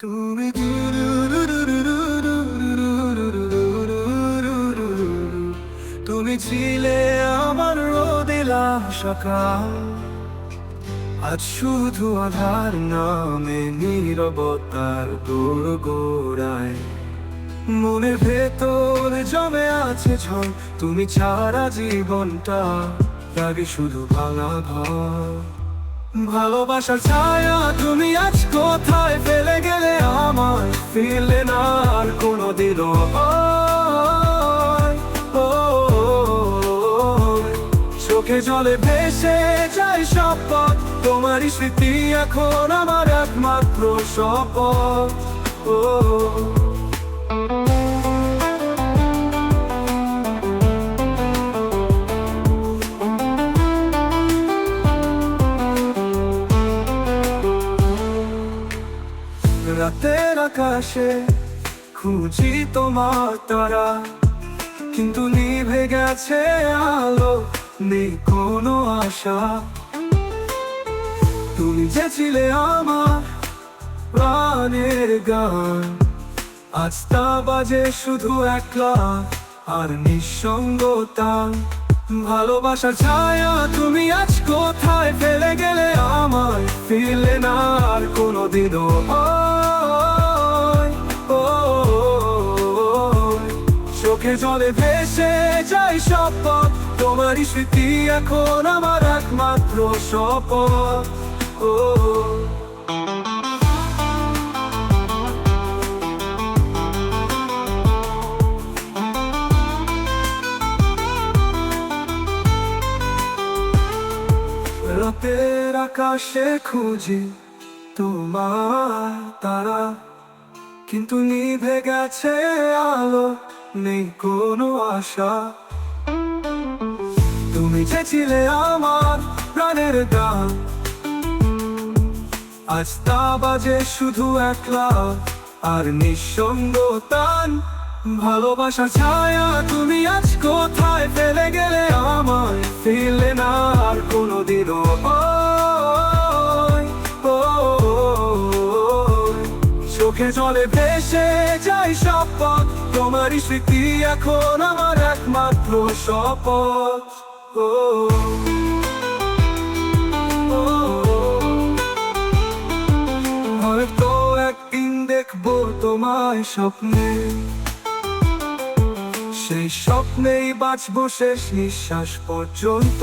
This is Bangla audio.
তুমি তুমি ছিলে আমার রোদিলাম সকাল। আজ শুধু আধার নামে নীরবতার দূর গোড়ায়। মনের ভেতর জমে আছে ঝড় তুমি ছাড়া জীবনটা লাগে শুধু ভাঙা ঘর। ভালোবাসার ছায়া, তুমি আজ কোথায়? ফিরলে না আর কোনো দিন ও, চোখে জলে ভেসে যায় সব পথ তোমারই স্মৃতি এখন আমার একমাত্র শপথ ও রাতের আকাশে খুঁজি তোমার তারা, কিন্তু নিভে গেছে আলো, নেই কোনো আশা। তুমি যে ছিলে আমার প্রাণের গান, আজ তা বাজে শুধু একলা আর নিঃসঙ্গতা। ভালোবাসা ছায়া তুমি আজ কোথায়? ফেলে গেলে আমার ফিরলে না আর কোনোদিনও। চোখে জলে ভেসে যাই শপথ তোমারই স্মৃতি এখন আমার একমাত্র শপথ। ও। রাতের আকাশে খুঁজি তোমার তারা, কিন্তু নিভে গেছে আলো। নেই কোনো আশা। তুমি যে ছিলে আমার প্রাণের গান। আজ তা বাজে শুধু একলা, আর নিঃসঙ্গতান ভালোবাসার ছায়া। তুমি আজ কোথায় ফেলে গেলে আমায় ফিরলে না? আর কোনোদিনও চোখে জলে ভেসে যাই শপথ তোমারই স্মৃতি এখন আমার একমাত্র শপথ। ও। হয়তো একদিন দেখব তোমায় স্বপ্নে। সেই স্বপ্নেই বাঁচবো শেষ নিঃশ্বাস পর্যন্ত।